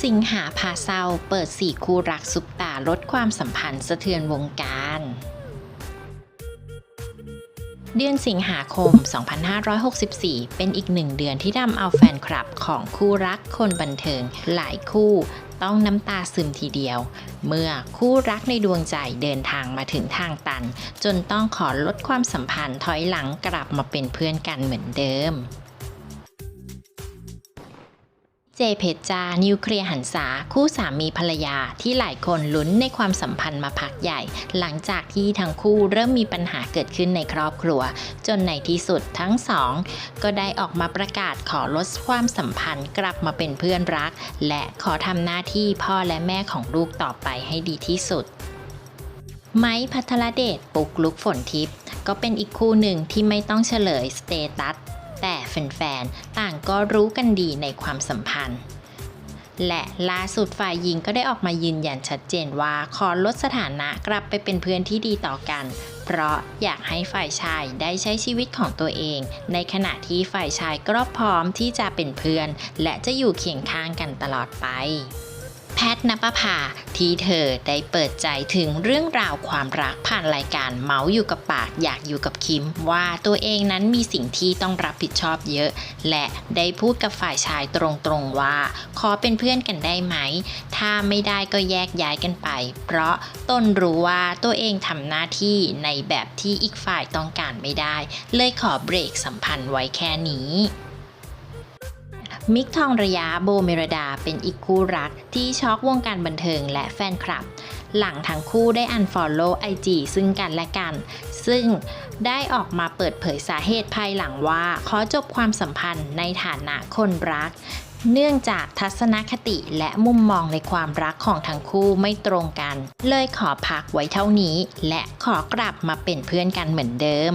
สิงหาพาเศร้าเปิดสี่คู่รักซุปตาลดความสัมพันธ์สะเทือนวงการ เดือนสิงหาคม 2564 เป็นอีกหนึ่งเดือนที่ทำเอาแฟนคลับของคู่รักคนบันเทิงหลายคู่ต้องน้ำตาซึมทีเดียว เมื่อคู่รักในดวงใจเดินทางมาถึงทางตัน จนต้องขอลดความสัมพันธ์ถอยหลังกลับมาเป็นเพื่อนกันเหมือนเดิม เจเพจา นิวเคลียร์หันษา คู่สามีภรรยาที่หลายคนลุ้นในความสัมพันธ์มาพักใหญ่ หลังจากที่ทั้งคู่เริ่มมีปัญหาเกิดขึ้นในครอบครัว จนในที่สุดทั้งสอง ก็ได้ออกมาประกาศขอลดความสัมพันธ์กลับมาเป็นเพื่อนรัก และขอทำหน้าที่พ่อและแม่ของลูกต่อไปให้ดีที่สุด ไม้พัทรเดชปุกลุกฝนทิพย์ก็เป็นอีกคู่หนึ่งที่ไม่ต้องเฉลยสเตตัส แต่แฟนๆ ต่างก็รู้กันดีในความสัมพันธ์ และล่าสุดฝ่ายหญิงก็ได้ออกมายืนยันชัดเจนว่าขอลดสถานะกลับไปเป็นเพื่อนที่ดีต่อกัน เพราะอยากให้ฝ่ายชายได้ใช้ชีวิตของตัวเอง ในขณะที่ฝ่ายชายก็พร้อมที่จะเป็นเพื่อน และจะอยู่เคียงข้างกันตลอดไป แพทนปภาที่เธอได้เปิดใจถึงเรื่องราวความรักผ่านรายการเมาส์อยู่กับปากอยากอยู่กับคิม ว่าตัวเองนั้นมีสิ่งที่ต้องรับผิดชอบเยอะ และได้พูดกับฝ่ายชายตรงๆว่า ขอเป็นเพื่อนกันได้ไหม ถ้าไม่ได้ก็แยกย้ายกันไป เพราะตนรู้ว่าตัวเองทำหน้าที่ในแบบที่อีกฝ่ายต้องการไม่ได้ เลยขอเบรกสัมพันธ์ไว้แค่นี้ มิกทองระยะโบเมรดาเป็นอีกคู่รักที่ช็อกวงการบันเทิงและแฟนคลับ หลังทั้งคู่ได้อันฟอลโล่ไอจีซึ่งกันและกัน ซึ่งได้ออกมาเปิดเผยสาเหตุภายหลังว่าขอจบความสัมพันธ์ในฐานะคนรัก เนื่องจากทัศนคติและมุมมองในความรักของทั้งคู่ไม่ตรงกัน เลยขอพักไว้เท่านี้ และขอกลับมาเป็นเพื่อนกันเหมือนเดิม